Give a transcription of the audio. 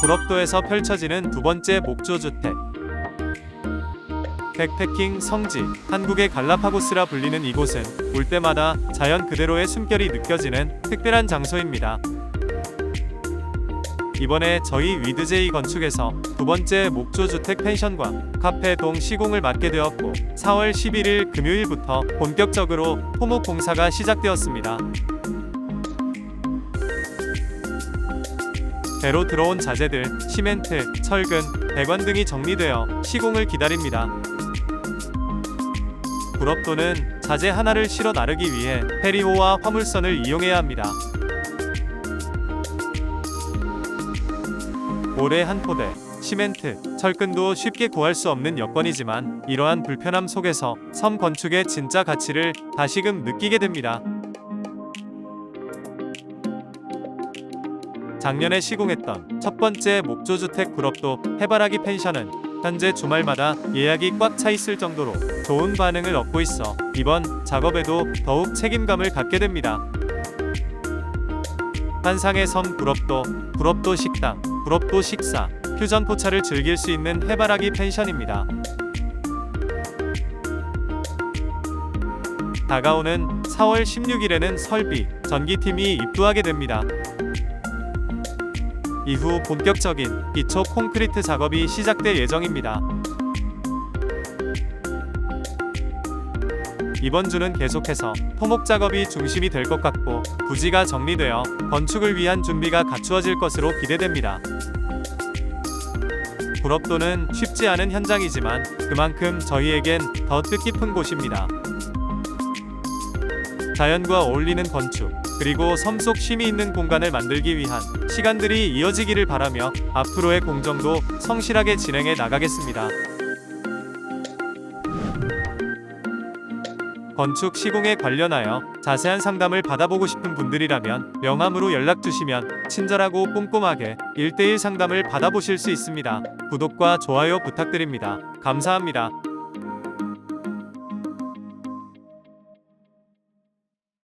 불업도에서 펼쳐지는 두 번째 목조주택. 백패킹 성지, 한국의 갈라파고스라 불리는 이곳은 올 때마다 자연 그대로의 숨결이 느껴지는 특별한 장소입니다. 이번에 저희 위드제이 건축에서 두 번째 목조주택 펜션과 카페 동 시공을 맡게 되었고 4월 11일 금요일부터 본격적으로 토목 공사가 시작되었습니다. 배로 들어온 자재들, 시멘트, 철근, 배관 등이 정리되어 시공을 기다립니다. 불업도는 자재 하나를 실어 나르기 위해 페리호와 화물선을 이용해야 합니다. 모래 한 포대, 시멘트, 철근도 쉽게 구할 수 없는 여건이지만 이러한 불편함 속에서 섬 건축의 진짜 가치를 다시금 느끼게 됩니다. 작년에 시공했던 첫 번째 목조주택 불업도 해바라기 펜션은 현재 주말마다 예약이 꽉 차 있을 정도로 좋은 반응을 얻고 있어 이번 작업에도 더욱 책임감을 갖게 됩니다. 환상의 섬 불업도, 불업도 식당, 불업도 식사, 퓨전 포차를 즐길 수 있는 해바라기 펜션입니다. 다가오는 4월 16일에는 설비, 전기팀이 입주하게 됩니다. 이후 본격적인 기초 콘크리트 작업이 시작될 예정입니다. 이번 주는 계속해서 토목 작업이 중심이 될 것 같고 부지가 정리되어 건축을 위한 준비가 갖추어질 것으로 기대됩니다. 불업도는 쉽지 않은 현장이지만 그만큼 저희에겐 더 뜻깊은 곳입니다. 자연과 어울리는 건축, 그리고 섬 속 쉼이 있는 공간을 만들기 위한 시간들이 이어지기를 바라며 앞으로의 공정도 성실하게 진행해 나가겠습니다. 건축 시공에 관련하여 자세한 상담을 받아보고 싶은 분들이라면 명함으로 연락 주시면 친절하고 꼼꼼하게 1대1 상담을 받아보실 수 있습니다. 구독과 좋아요 부탁드립니다. 감사합니다.